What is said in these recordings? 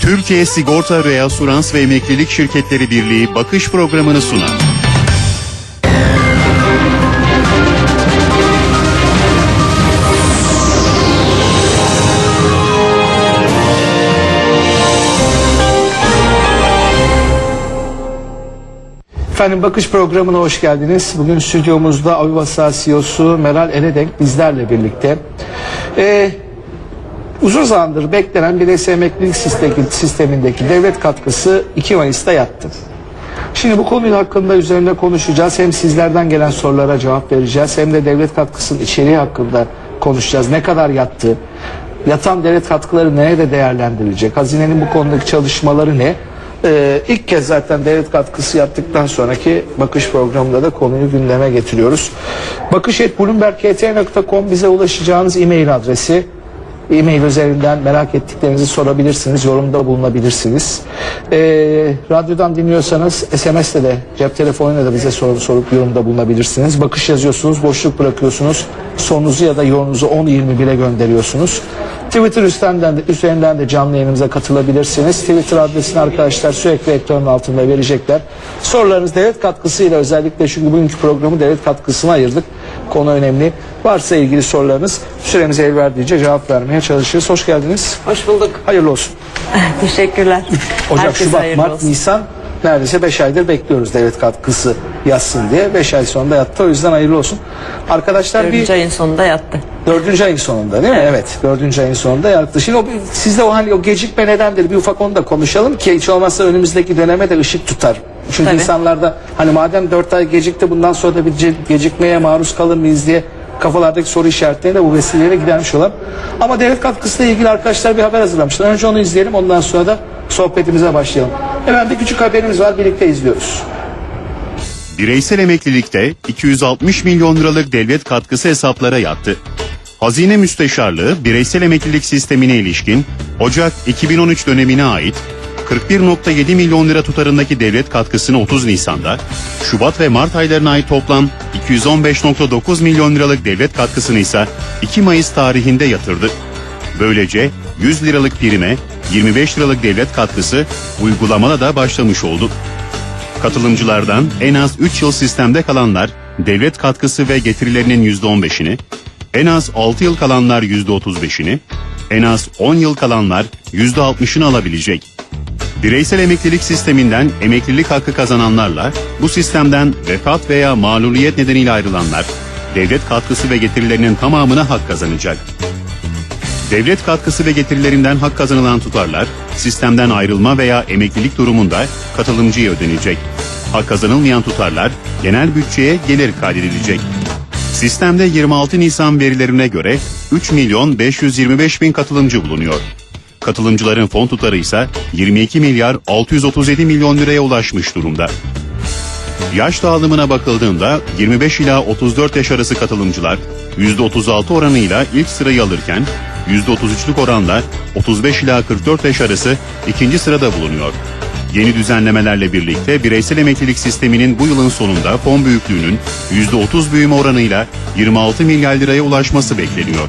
Türkiye Sigorta Reasurans ve Emeklilik Şirketleri Birliği bakış programını sunar. Efendim Bakış programına hoş geldiniz. Bugün stüdyomuzda Avivasa CEO'su Meral Eredenk bizlerle birlikte. Ee, uzun zamandır beklenen bireysel emeklilik sistemi- sistemindeki devlet katkısı 2 Mayıs'ta yattı. Şimdi bu konu hakkında üzerinde konuşacağız. Hem sizlerden gelen sorulara cevap vereceğiz hem de devlet katkısının içeriği hakkında konuşacağız. Ne kadar yattı? Yatan devlet katkıları nerede değerlendirilecek? Hazinenin bu konudaki çalışmaları ne? Ee, ilk kez zaten devlet katkısı yaptıktan sonraki bakış programında da konuyu gündeme getiriyoruz. Bakış.bloomberg.kt.com bize ulaşacağınız e-mail adresi. E-mail üzerinden merak ettiklerinizi sorabilirsiniz, yorumda bulunabilirsiniz. Ee, radyodan dinliyorsanız SMS'le de cep telefonuyla da bize soru sorup yorumda bulunabilirsiniz. Bakış yazıyorsunuz, boşluk bırakıyorsunuz. Sorunuzu ya da yorunuzu 10-21'e gönderiyorsunuz. Twitter üstlerinden de, üzerinden de canlı yayınımıza katılabilirsiniz. Twitter adresini arkadaşlar sürekli ekranın altında verecekler. Sorularınız devlet katkısıyla özellikle çünkü bugünkü programı devlet katkısına ayırdık. Konu önemli. Varsa ilgili sorularınız süremize el verdiğince cevap vermeye çalışırız. Hoş geldiniz. Hoş bulduk. Hayırlı olsun. Teşekkürler. Ocak, Herkese Şubat, hayırlı Mart, olsun. Nisan neredeyse 5 aydır bekliyoruz devlet katkısı yazsın diye. 5 ay sonunda yattı. O yüzden hayırlı olsun. Arkadaşlar bir Dördüncü ayın sonunda yattı. Dördüncü ayın sonunda değil mi? Evet. Dördüncü ayın sonunda yattı. Şimdi o, sizde o hani o gecikme nedendir? Bir ufak onu da konuşalım ki hiç olmazsa önümüzdeki döneme de ışık tutar. Çünkü Tabii. insanlarda hani madem dört ay gecikti bundan sonra da bir gecikmeye maruz kalır mıyız diye kafalardaki soru işaretlerini de bu vesileyle gidermiş olalım. Ama devlet katkısıyla ilgili arkadaşlar bir haber hazırlamışlar. Önce onu izleyelim ondan sonra da sohbetimize başlayalım. Hemen bir küçük haberimiz var birlikte izliyoruz. Bireysel emeklilikte 260 milyon liralık devlet katkısı hesaplara yattı. Hazine Müsteşarlığı bireysel emeklilik sistemine ilişkin Ocak 2013 dönemine ait 41.7 milyon lira tutarındaki devlet katkısını 30 Nisan'da, Şubat ve Mart aylarına ait toplam 215.9 milyon liralık devlet katkısını ise 2 Mayıs tarihinde yatırdı. Böylece 100 liralık prime 25 liralık devlet katkısı uygulamada da başlamış oldu. Katılımcılardan en az 3 yıl sistemde kalanlar devlet katkısı ve getirilerinin %15'ini, en az 6 yıl kalanlar %35'ini, en az 10 yıl kalanlar %60'ını alabilecek. Bireysel emeklilik sisteminden emeklilik hakkı kazananlarla bu sistemden vefat veya mağluliyet nedeniyle ayrılanlar devlet katkısı ve getirilerinin tamamına hak kazanacak. Devlet katkısı ve getirilerinden hak kazanılan tutarlar sistemden ayrılma veya emeklilik durumunda katılımcıya ödenecek. Hak kazanılmayan tutarlar genel bütçeye gelir kaydedilecek. Sistemde 26 Nisan verilerine göre 3 milyon 525 bin katılımcı bulunuyor. Katılımcıların fon tutarı ise 22 milyar 637 milyon liraya ulaşmış durumda. Yaş dağılımına bakıldığında 25 ila 34 yaş arası katılımcılar %36 oranıyla ilk sırayı alırken %33'lük oranla 35 ila 44 yaş arası ikinci sırada bulunuyor. Yeni düzenlemelerle birlikte bireysel emeklilik sisteminin bu yılın sonunda fon büyüklüğünün %30 büyüme oranıyla 26 milyar liraya ulaşması bekleniyor.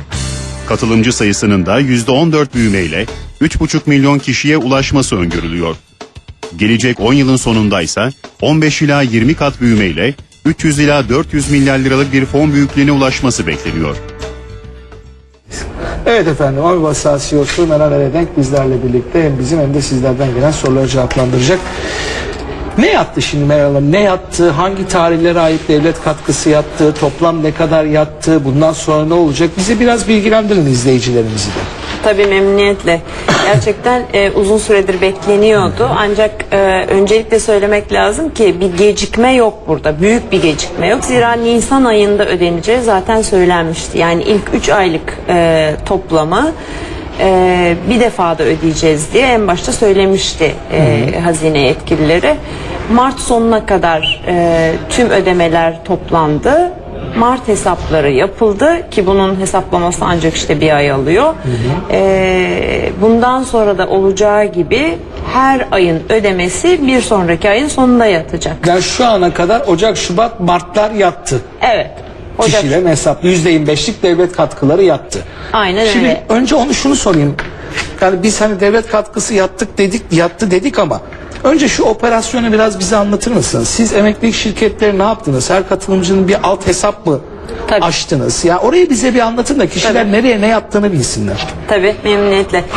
Katılımcı sayısının da %14 büyümeyle 3,5 milyon kişiye ulaşması öngörülüyor. Gelecek 10 yılın sonunda ise 15 ila 20 kat büyümeyle 300 ila 400 milyar liralık bir fon büyüklüğüne ulaşması bekleniyor. Evet efendim Avivasa CEO'su Meral Eredenk bizlerle birlikte hem bizim hem de sizlerden gelen soruları cevaplandıracak. Ne yattı şimdi Meral Hanım? Ne yattı? Hangi tarihlere ait devlet katkısı yattı? Toplam ne kadar yattı? Bundan sonra ne olacak? Bizi biraz bilgilendirin izleyicilerimizi de. Tabii memnuniyetle. Gerçekten e, uzun süredir bekleniyordu. Ancak e, öncelikle söylemek lazım ki bir gecikme yok burada. Büyük bir gecikme yok. Zira Nisan ayında ödeneceği zaten söylenmişti. Yani ilk 3 aylık e, toplamı e, bir defada ödeyeceğiz diye en başta söylemişti e, hazine yetkilileri. Mart sonuna kadar e, tüm ödemeler toplandı. Mart hesapları yapıldı ki bunun hesaplaması ancak işte bir ay alıyor. Ee, bundan sonra da olacağı gibi her ayın ödemesi bir sonraki ayın sonunda yatacak. Yani şu ana kadar Ocak, Şubat, Martlar yattı. Evet. Ocak. Kişilerin hesap %25'lik devlet katkıları yattı. Aynen Şimdi öyle. önce onu şunu sorayım. Yani biz hani devlet katkısı yattık dedik, yattı dedik ama önce şu operasyonu biraz bize anlatır mısınız? Siz emeklilik şirketleri ne yaptınız? Her katılımcının bir alt hesap mı Tabii. açtınız? Ya orayı bize bir anlatın da kişiler Tabii. nereye ne yaptığını bilsinler. Tabii memnuniyetle.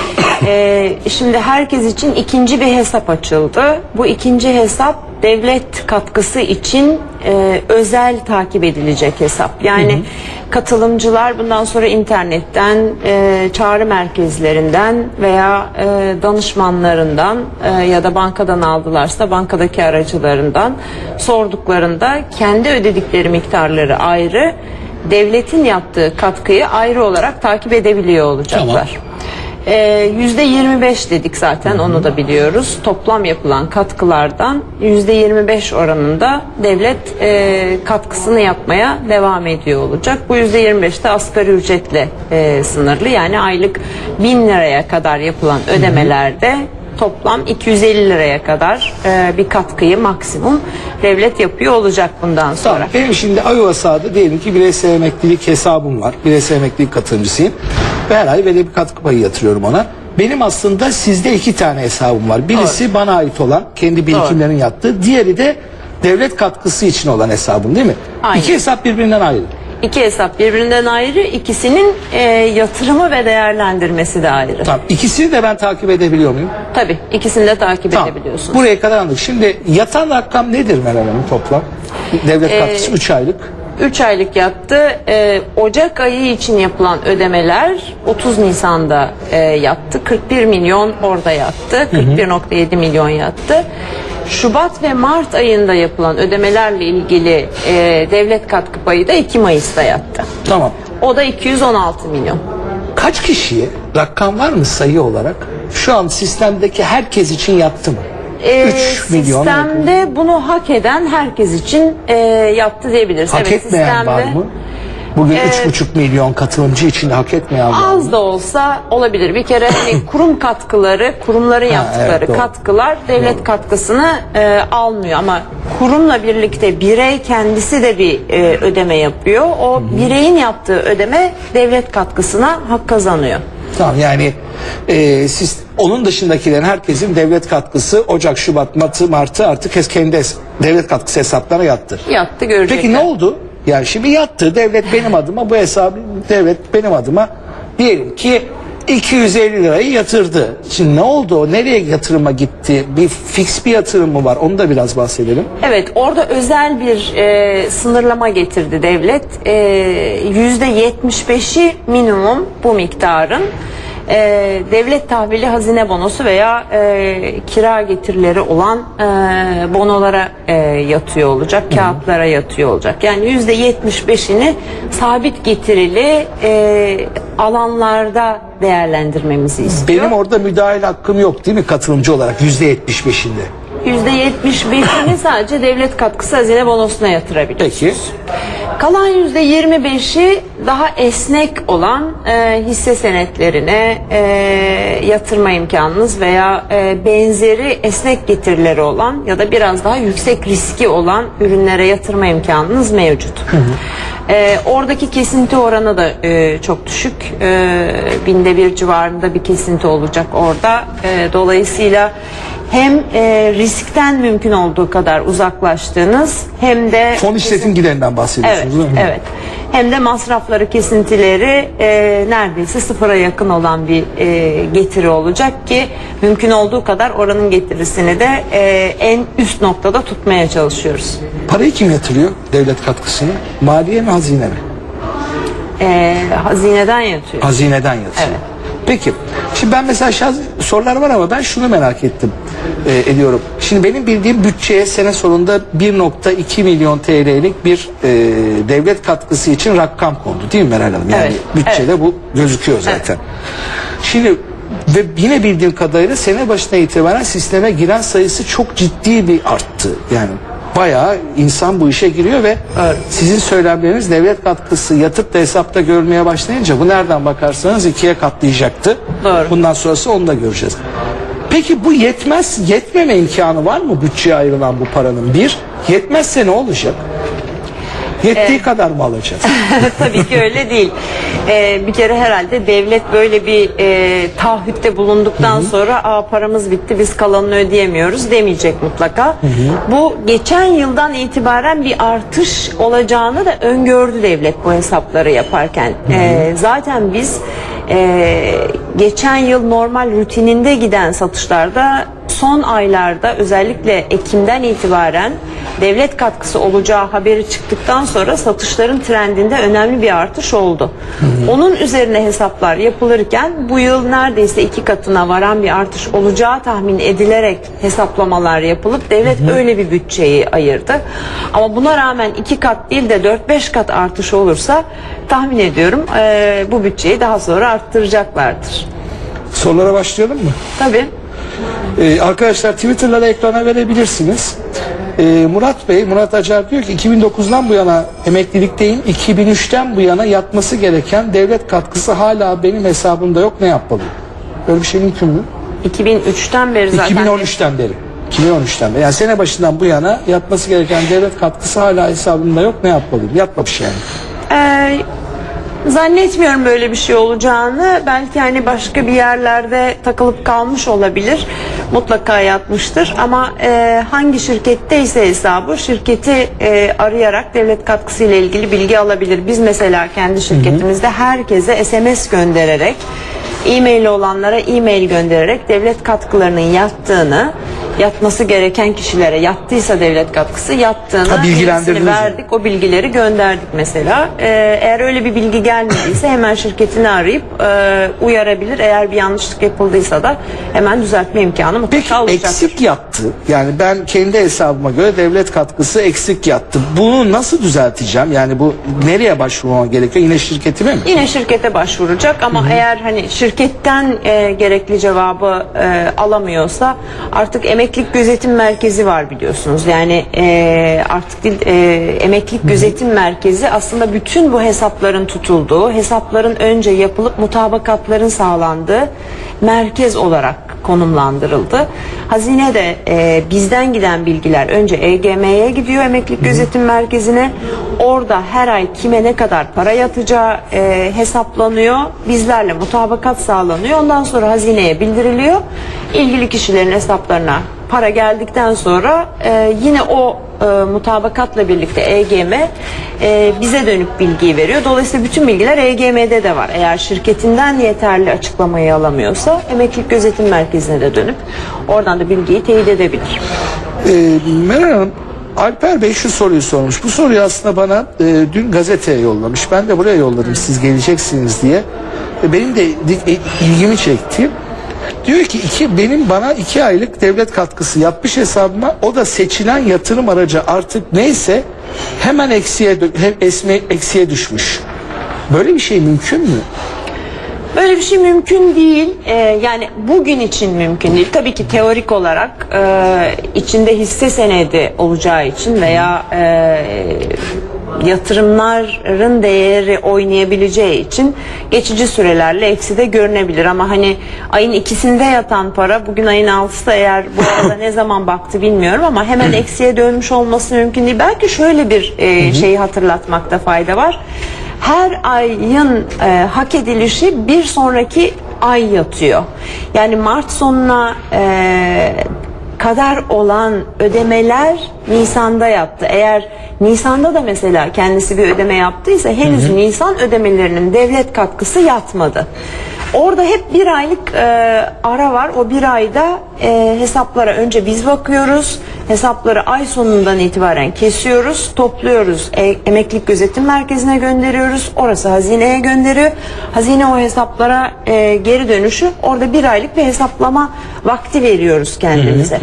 Ee, şimdi herkes için ikinci bir hesap açıldı. Bu ikinci hesap devlet katkısı için e, özel takip edilecek hesap. Yani katılımcılar bundan sonra internetten, e, çağrı merkezlerinden veya e, danışmanlarından e, ya da bankadan aldılarsa bankadaki aracılarından sorduklarında kendi ödedikleri miktarları ayrı, devletin yaptığı katkıyı ayrı olarak takip edebiliyor olacaklar. Ee, Yüzde 25 dedik zaten onu da biliyoruz. Toplam yapılan katkılardan yüzde 25 oranında devlet e, katkısını yapmaya devam ediyor olacak. Bu yüzde 25 de asgari ücretle e, sınırlı. Yani aylık 1000 liraya kadar yapılan ödemelerde toplam 250 liraya kadar e, bir katkıyı maksimum devlet yapıyor olacak bundan sonra. Tamam. Benim şimdi Iowa sahada diyelim ki bireysel emeklilik hesabım var. Bireysel emeklilik katılımcısıyım. Ve her ay belli bir katkı payı yatırıyorum ona. Benim aslında sizde iki tane hesabım var. Birisi bana ait olan kendi birikimlerin yattığı. Diğeri de devlet katkısı için olan hesabım değil mi? Aynen. İki hesap birbirinden ayrı. İki hesap birbirinden ayrı, ikisinin e, yatırımı ve değerlendirmesi de ayrı. Tamam. İkisini de ben takip edebiliyor muyum? Tabii ikisini de takip Tamam. edebiliyorsunuz. Buraya kadar anladık. Şimdi yatan rakam nedir Meral Hanım toplam? Devlet Ee, katkısı 3 aylık. 3 aylık yattı. Ee, Ocak ayı için yapılan ödemeler 30 Nisan'da e, yattı. 41 milyon orada yattı. 41.7 milyon yattı. Şubat ve Mart ayında yapılan ödemelerle ilgili e, devlet katkı payı da 2 Mayıs'ta yattı. Tamam. O da 216 milyon. Kaç kişiye rakam var mı sayı olarak? Şu an sistemdeki herkes için yattı mı? Ee, 3 milyon. Sistemde bunu hak eden herkes için e, yaptı diyebiliriz. Hak evet, etmeyen sistemde var mı? Bugün 3,5 milyon katılımcı için hak var mı? Az da olsa olabilir. Bir kere hani kurum katkıları, kurumların yaptıkları evet, doğru. katkılar devlet katkısını e, almıyor ama kurumla birlikte birey kendisi de bir e, ödeme yapıyor. O bireyin yaptığı ödeme devlet katkısına hak kazanıyor. Tamam yani e, siz onun dışındakilerin herkesin devlet katkısı Ocak, Şubat, Mart'ı, Mart'ı artık kendi devlet katkısı hesaplarına yattı. Yattı görecekler. Peki ne oldu? Yani şimdi yattı devlet benim adıma bu hesabı devlet benim adıma diyelim ki 250 lirayı yatırdı. Şimdi ne oldu o? Nereye yatırıma gitti? Bir fix bir yatırım mı var? Onu da biraz bahsedelim. Evet orada özel bir e, sınırlama getirdi devlet. E, Yüzde 75'i minimum bu miktarın e, devlet tahvili hazine bonosu veya e, kira getirileri olan e, bonolara e, yatıyor olacak, kağıtlara yatıyor olacak. Yani yüzde 75'ini sabit getirili e, alanlarda değerlendirmemizi istiyor. Benim orada müdahil hakkım yok değil mi katılımcı olarak %75'inde? %75'ini sadece devlet katkısı hazine bonosuna yatırabiliyoruz. Peki. Kalan %25'i daha esnek olan e, hisse senetlerine e, yatırma imkanınız veya e, benzeri esnek getirileri olan ya da biraz daha yüksek riski olan ürünlere yatırma imkanınız mevcut. E, oradaki kesinti oranı da e, çok düşük. E, binde bir civarında bir kesinti olacak orada. E, dolayısıyla hem e, riskten mümkün olduğu kadar uzaklaştığınız hem de Fon işletim giderinden Evet, bahsediyorsunuz değil mi? evet. Hem de masrafları, kesintileri e, neredeyse sıfıra yakın olan bir e, getiri olacak ki mümkün olduğu kadar oranın getirisini de e, en üst noktada tutmaya çalışıyoruz. Parayı kim yatırıyor devlet katkısını? Maliye mi hazine mi? E, hazineden yatıyor. Hazineden yatıyor. Evet. Peki. Şimdi ben mesela şaz, sorular var ama ben şunu merak ettim. e, ediyorum. Şimdi benim bildiğim bütçeye sene sonunda 1.2 milyon TL'lik bir e, devlet katkısı için rakam kondu değil mi Meral Hanım? Yani Evet, bütçede bu gözüküyor zaten. Şimdi ve yine bildiğim kadarıyla sene başına itibaren sisteme giren sayısı çok ciddi bir arttı. Yani bayağı insan bu işe giriyor ve sizin söylemleriniz devlet katkısı yatıp da hesapta görmeye başlayınca bu nereden bakarsanız ikiye katlayacaktı. Doğru. Bundan sonrası onu da göreceğiz. Peki bu yetmez, yetmeme imkanı var mı bütçeye ayrılan bu paranın? Bir, yetmezse ne olacak? Yettiği kadar mı alacağız? Tabii ki öyle değil. Ee, bir kere herhalde devlet böyle bir e, taahhütte bulunduktan sonra Aa, paramız bitti biz kalanını ödeyemiyoruz demeyecek mutlaka. Bu geçen yıldan itibaren bir artış olacağını da öngördü devlet bu hesapları yaparken. Ee, zaten biz e, geçen yıl normal rutininde giden satışlarda son aylarda özellikle Ekim'den itibaren devlet katkısı olacağı haberi çıktıktan sonra satışların trendinde önemli bir artış oldu. Onun üzerine hesaplar yapılırken bu yıl neredeyse iki katına varan bir artış olacağı tahmin edilerek hesaplamalar yapılıp devlet öyle bir bütçeyi ayırdı. Ama buna rağmen iki kat değil de 4-5 kat artış olursa tahmin ediyorum eee, bu bütçeyi daha sonra arttıracaklardır. Sorulara başlayalım mı? Tabii. Ee, arkadaşlar Twitter'lara ekrana verebilirsiniz. Ee, Murat Bey, Murat Acar diyor ki 2009'dan bu yana emeklilikteyim. 2003'ten bu yana yatması gereken devlet katkısı hala benim hesabımda yok. Ne yapmalıyım? Böyle bir şey mümkün mü? 2003'ten beri zaten 2013'ten beri. 2013'ten beri. Yani sene başından bu yana yatması gereken devlet katkısı hala hesabımda yok. Ne yapmalıyım? Yatmamış yani. Ee, zannetmiyorum böyle bir şey olacağını. Belki hani başka bir yerlerde takılıp kalmış olabilir. Mutlaka yatmıştır. Ama e, hangi şirketteyse hesabı şirketi e, arayarak devlet katkısı ile ilgili bilgi alabilir. Biz mesela kendi şirketimizde herkese SMS göndererek e-mail olanlara e-mail göndererek devlet katkılarının yattığını yatması gereken kişilere yattıysa devlet katkısı yattığını Ha, bilgilendirdiniz verdik o bilgileri gönderdik mesela. Ee, eğer öyle bir bilgi gelmediyse hemen şirketini arayıp e, uyarabilir. Eğer bir yanlışlık yapıldıysa da hemen düzeltme imkanı mutlaka Peki olacaktır. eksik yattı. Yani ben kendi hesabıma göre devlet katkısı eksik yattı. Bunu nasıl düzelteceğim? Yani bu nereye başvurmam gerekiyor? Yine şirketime mi? Yine şirkete başvuracak ama eğer hani şirketten e, gerekli cevabı e, alamıyorsa artık emeklilik gözetim merkezi var biliyorsunuz. Yani e, artık değil, e, emeklilik gözetim merkezi aslında bütün bu hesapların tutulduğu, hesapların önce yapılıp mutabakatların sağlandığı merkez olarak konumlandırıldı. Hazine de e, bizden giden bilgiler önce EGM'ye gidiyor emeklilik gözetim merkezine. Orada her ay kime ne kadar para yatacağı e, hesaplanıyor. Bizlerle mutabakat sağlanıyor. Ondan sonra hazineye bildiriliyor. İlgili kişilerin hesaplarına para geldikten sonra e, yine o e, mutabakatla birlikte EGM e, bize dönüp bilgiyi veriyor. Dolayısıyla bütün bilgiler EGM'de de var. Eğer şirketinden yeterli açıklamayı alamıyorsa emeklilik gözetim merkezine de dönüp oradan da bilgiyi teyit edebilir. Ee, Meral Hanım, Alper Bey şu soruyu sormuş. Bu soruyu aslında bana e, dün gazeteye yollamış. Ben de buraya yolladım siz geleceksiniz diye. E, benim de e, ilgimi çekti. Diyor ki iki, benim bana iki aylık devlet katkısı yapmış hesabıma o da seçilen yatırım aracı artık neyse hemen eksiye hem esme, eksiye düşmüş. Böyle bir şey mümkün mü? Böyle bir şey mümkün değil. Ee, yani bugün için mümkün değil. Tabii ki teorik olarak e, içinde hisse senedi olacağı için veya e, yatırımların değeri oynayabileceği için geçici sürelerle ekside görünebilir ama hani ayın ikisinde yatan para bugün ayın altısı eğer bu arada ne zaman baktı bilmiyorum ama hemen eksiye dönmüş olması mümkün değil. Belki şöyle bir e, şeyi hatırlatmakta fayda var her ayın e, hak edilişi bir sonraki ay yatıyor. Yani Mart sonuna e, kadar olan ödemeler Nisan'da yattı. Eğer Nisan'da da mesela kendisi bir ödeme yaptıysa henüz Nisan ödemelerinin devlet katkısı yatmadı. Orada hep bir aylık e, ara var. O bir ayda e, hesaplara önce biz bakıyoruz. Hesapları ay sonundan itibaren kesiyoruz, topluyoruz. E, emeklilik gözetim merkezine gönderiyoruz. Orası hazineye gönderiyor. Hazine o hesaplara e, geri dönüşü orada bir aylık bir hesaplama vakti veriyoruz kendimize.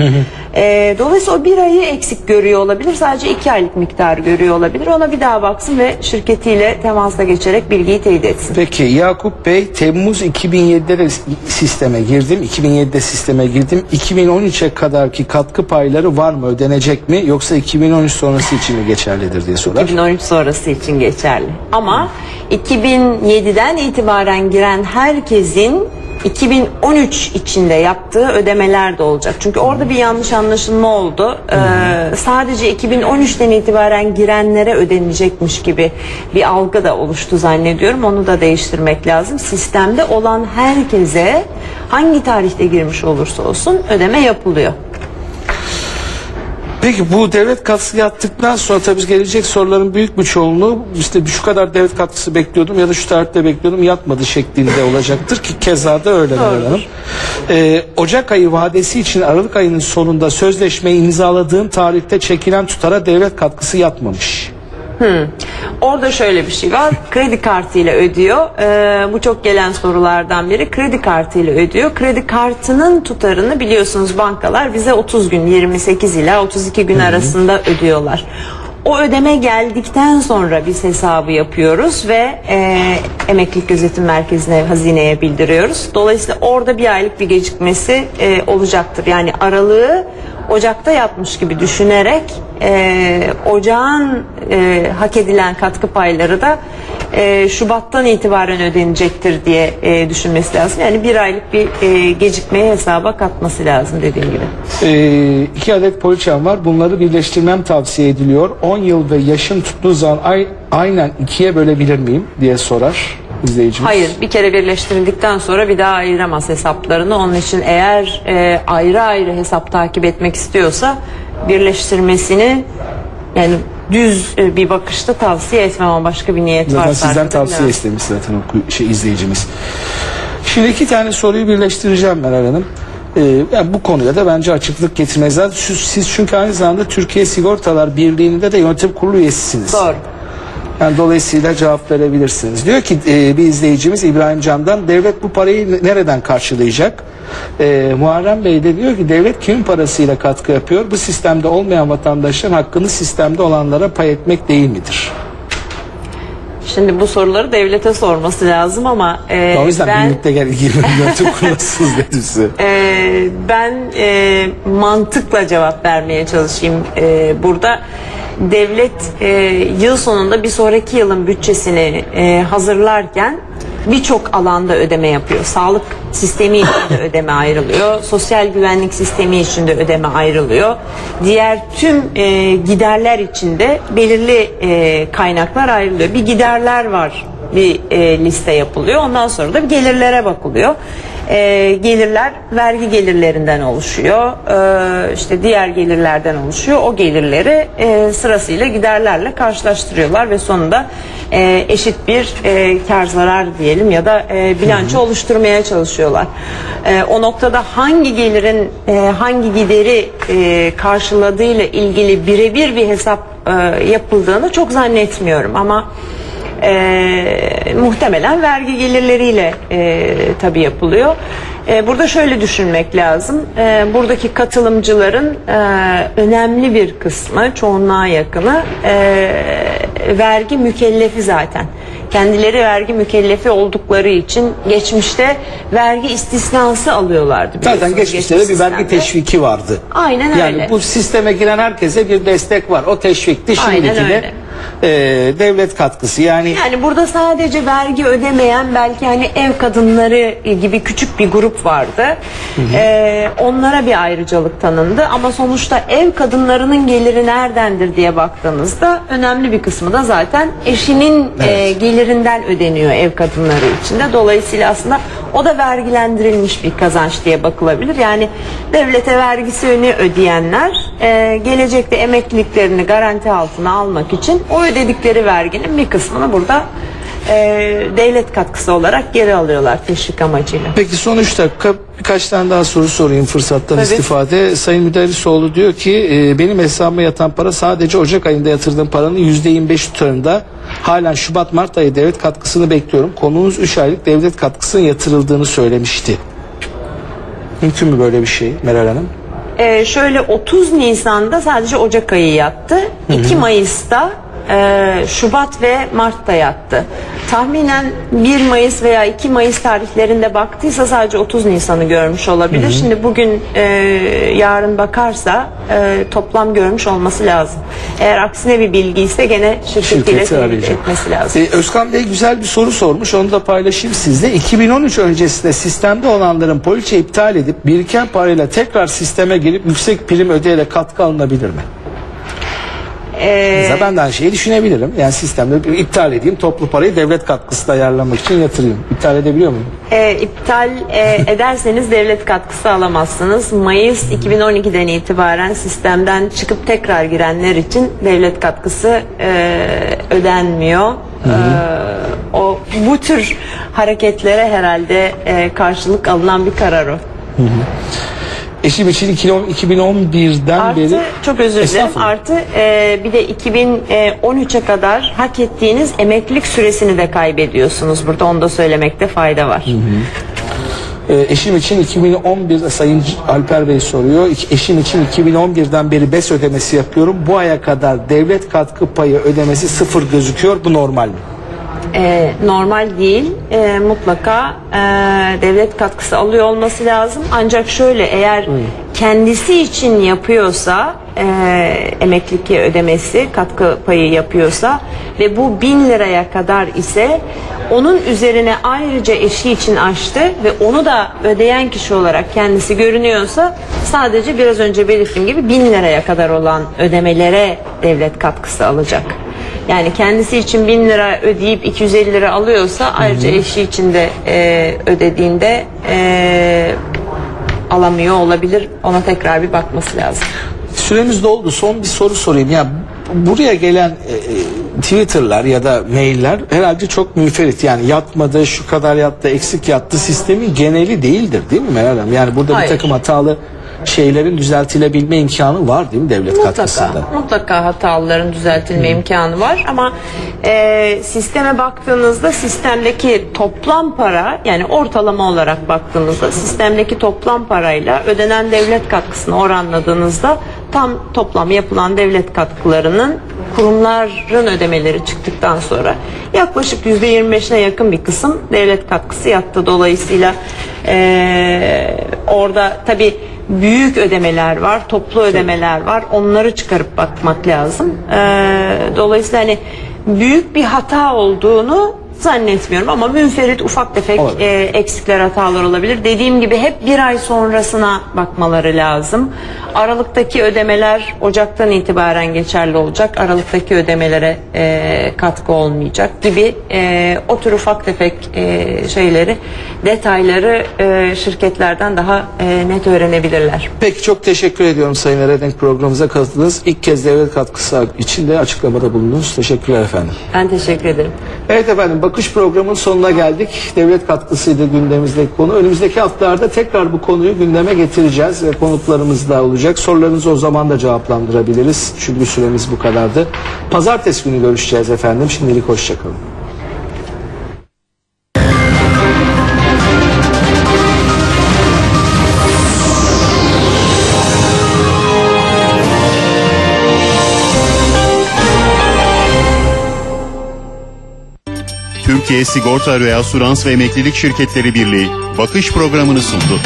E, dolayısıyla o bir ayı eksik görüyor olabilir. Sadece iki aylık miktar görüyor olabilir. Ona bir daha baksın ve şirketiyle temasa geçerek bilgiyi teyit etsin. Peki Yakup Bey Temmuz 2007'de de sisteme girdim. 2007'de sisteme girdim. 2013'e kadarki katkı payları var mı? Ödenecek mi? Yoksa 2013 sonrası için mi geçerlidir diye sorar. 2013 sonrası için geçerli. Ama 2007'den itibaren giren herkesin 2013 içinde yaptığı ödemeler de olacak. Çünkü orada bir yanlış anlaşılma oldu. Ee, sadece 2013'ten itibaren girenlere ödenecekmiş gibi bir algı da oluştu zannediyorum. Onu da değiştirmek lazım. Sistemde olan herkese hangi tarihte girmiş olursa olsun ödeme yapılıyor. Peki bu devlet katkısı yattıktan sonra tabii gelecek soruların büyük bir çoğunluğu işte şu kadar devlet katkısı bekliyordum ya da şu tarihte bekliyordum yatmadı şeklinde olacaktır ki keza da öyle Meral Hanım. Ee, Ocak ayı vadesi için Aralık ayının sonunda sözleşmeyi imzaladığım tarihte çekilen tutara devlet katkısı yatmamış. Orada şöyle bir şey var. Kredi kartıyla ödüyor. Ee, bu çok gelen sorulardan biri. Kredi kartıyla ödüyor. Kredi kartının tutarını biliyorsunuz bankalar bize 30 gün 28 ila 32 gün arasında ödüyorlar. O ödeme geldikten sonra biz hesabı yapıyoruz ve e, emeklilik gözetim merkezine hazineye bildiriyoruz. Dolayısıyla orada bir aylık bir gecikmesi e, olacaktır. Yani aralığı Ocak'ta yapmış gibi düşünerek e, ocağın e, hak edilen katkı payları da e, Şubat'tan itibaren ödenecektir diye e, düşünmesi lazım. Yani bir aylık bir e, gecikmeyi hesaba katması lazım dediğim gibi. Ee, iki adet poliçem var. Bunları birleştirmem tavsiye ediliyor. 10 yıl ve yaşım tuttuğu zaman ay, aynen ikiye bölebilir miyim diye sorar izleyicimiz. Hayır bir kere birleştirildikten sonra bir daha ayıramaz hesaplarını. Onun için eğer e, ayrı ayrı hesap takip etmek istiyorsa birleştirmesini yani düz e, bir bakışta tavsiye etmem ama başka bir niyet Zaten varsa sizden arkada tavsiye biraz- istemiş zaten o şey izleyicimiz. Şimdi iki tane soruyu birleştireceğim Meral Hanım. Ee, yani bu konuya da bence açıklık getirmeniz lazım. Siz, siz çünkü aynı zamanda Türkiye Sigortalar Birliği'nde de yönetim kurulu üyesisiniz. Doğru. Yani dolayısıyla cevap verebilirsiniz. Diyor ki e, bir izleyicimiz İbrahim Can'dan devlet bu parayı nereden karşılayacak? E, Muharrem Bey de diyor ki devlet kimin parasıyla katkı yapıyor? Bu sistemde olmayan vatandaşların hakkını sistemde olanlara pay etmek değil midir? Şimdi bu soruları devlete sorması lazım ama e, o yüzden ben birlikte gel ilgili dedim size. e, ben e, mantıkla cevap vermeye çalışayım e, burada. Devlet e, yıl sonunda bir sonraki yılın bütçesini e, hazırlarken birçok alanda ödeme yapıyor. Sağlık sistemi için de ödeme ayrılıyor. Sosyal güvenlik sistemi için de ödeme ayrılıyor. Diğer tüm e, giderler için de belirli e, kaynaklar ayrılıyor. Bir giderler var bir e, liste yapılıyor. Ondan sonra da gelirlere bakılıyor. E, gelirler vergi gelirlerinden oluşuyor. E, işte diğer gelirlerden oluşuyor. O gelirleri e, sırasıyla giderlerle karşılaştırıyorlar ve sonunda e, eşit bir e, kar zarar diyelim ya da e, bilanço oluşturmaya çalışıyorlar. E, o noktada hangi gelirin e, hangi gideri e, karşıladığıyla ilgili birebir bir hesap e, yapıldığını çok zannetmiyorum ama e, muhtemelen vergi gelirleriyle e, tabii yapılıyor. E, burada şöyle düşünmek lazım. E, buradaki katılımcıların e, önemli bir kısmı, çoğunluğa yakını e, vergi mükellefi zaten. Kendileri vergi mükellefi oldukları için geçmişte vergi istisnası alıyorlardı. Zaten geçmişte de bir vergi teşviki vardı. Aynen yani öyle. bu sisteme giren herkese bir destek var. O teşvikti. Aynen Şimdiki de öyle. E, devlet katkısı. Yani Yani burada sadece vergi ödemeyen belki hani ev kadınları gibi küçük bir grup vardı. Ee, onlara bir ayrıcalık tanındı ama sonuçta ev kadınlarının geliri neredendir diye baktığınızda önemli bir kısmı da zaten eşinin e, gelirinden ödeniyor ev kadınları içinde. Dolayısıyla aslında o da vergilendirilmiş bir kazanç diye bakılabilir. Yani devlete vergisini ödeyenler e, gelecekte emekliliklerini garanti altına almak için o ödedikleri verginin bir kısmını burada e, devlet katkısı olarak geri alıyorlar teşvik amacıyla. Peki son üç dakika birkaç tane daha soru sorayım fırsattan Tabii. istifade. Sayın Müderrisoğlu diyor ki e, benim hesabıma yatan para sadece Ocak ayında yatırdığım paranın %25 tutarında. Halen Şubat Mart ayı devlet katkısını bekliyorum. Konuğunuz 3 aylık devlet katkısının yatırıldığını söylemişti. Mümkün mü böyle bir şey Meral Hanım? Ee, şöyle 30 Nisan'da sadece Ocak ayı yattı. 2 Mayıs'ta e, Şubat ve Mart'ta yattı. tahminen 1 Mayıs veya 2 Mayıs tarihlerinde baktıysa sadece 30 Nisan'ı görmüş olabilir. Şimdi bugün e, yarın bakarsa e, toplam görmüş olması lazım. Eğer aksine bir bilgi ise gene şirketiyle arayacak. etmesi lazım. Ee, Özkan Bey güzel bir soru sormuş. Onu da paylaşayım sizle. 2013 öncesinde sistemde olanların poliçe iptal edip biriken parayla tekrar sisteme girip yüksek prim ödeyerek katkı alınabilir mi? Ee, Mesela ben de aynı şeyi düşünebilirim. Yani sistemde iptal edeyim, toplu parayı devlet katkısı da ayarlamak için yatırayım. İptal edebiliyor muyum? E, iptal e, ederseniz devlet katkısı alamazsınız. Mayıs 2012'den itibaren sistemden çıkıp tekrar girenler için devlet katkısı e, ödenmiyor. E, o bu tür hareketlere herhalde e, karşılık alınan bir karar o. Eşim için 2010 2011'den Artı beri çok özür dilerim. Artı e, bir de 2013'e kadar hak ettiğiniz emeklilik süresini de kaybediyorsunuz. Burada onu da söylemekte fayda var. Ee, eşim için 2011 Sayın Alper Bey soruyor. Eşim için 2011'den beri BES ödemesi yapıyorum. Bu aya kadar devlet katkı payı ödemesi sıfır gözüküyor. Bu normal mi? E, normal değil. E, mutlaka e, devlet katkısı alıyor olması lazım. Ancak şöyle eğer kendisi için yapıyorsa e, emeklilik ödemesi katkı payı yapıyorsa ve bu bin liraya kadar ise onun üzerine ayrıca eşi için açtı ve onu da ödeyen kişi olarak kendisi görünüyorsa sadece biraz önce belirttiğim gibi bin liraya kadar olan ödemelere devlet katkısı alacak. Yani kendisi için 1000 lira ödeyip 250 lira alıyorsa ayrıca eşi için de e, ödediğinde e, alamıyor olabilir. Ona tekrar bir bakması lazım. Süremiz doldu. Son bir soru sorayım. Ya buraya gelen e, e, Twitter'lar ya da mailler herhalde çok müferit. Yani yatmadı, şu kadar yattı, eksik yattı sistemin geneli değildir değil mi Meral Hanım? Yani burada Hayır. bir takım hatalı şeylerin düzeltilebilme imkanı var değil mi devlet katkısında? Mutlaka, mutlaka hataların düzeltilme imkanı var ama e, sisteme baktığınızda sistemdeki toplam para yani ortalama olarak baktığınızda sistemdeki toplam parayla ödenen devlet katkısını oranladığınızda tam toplam yapılan devlet katkılarının kurumların ödemeleri çıktıktan sonra yaklaşık %25'ine yakın bir kısım devlet katkısı yattı. Dolayısıyla e, orada tabii büyük ödemeler var, toplu ödemeler var. Onları çıkarıp bakmak lazım. Ee, dolayısıyla hani büyük bir hata olduğunu zannetmiyorum ama münferit ufak tefek Olabilir. e, eksikler hatalar olabilir. Dediğim gibi hep bir ay sonrasına bakmaları lazım. Aralıktaki ödemeler Ocak'tan itibaren geçerli olacak. Aralıktaki ödemelere e, katkı olmayacak gibi e, o tür ufak tefek e, şeyleri, detayları e, şirketlerden daha e, net öğrenebilirler. Peki çok teşekkür ediyorum Sayın Eredenk programımıza katıldınız. İlk kez devlet katkısı için de açıklamada bulundunuz. Teşekkürler efendim. Ben teşekkür ederim. Evet efendim bakış programının sonuna geldik. Devlet katkısıydı gündemimizdeki konu. Önümüzdeki haftalarda tekrar bu konuyu gündeme getireceğiz ve konuklarımız da olacak. Sorularınızı o zaman da cevaplandırabiliriz. Çünkü süremiz bu kadardı. Pazartesi günü görüşeceğiz efendim. Şimdilik hoşçakalın. Türkiye Sigorta Reasürans ve Emeklilik Şirketleri Birliği bakış programını sundu.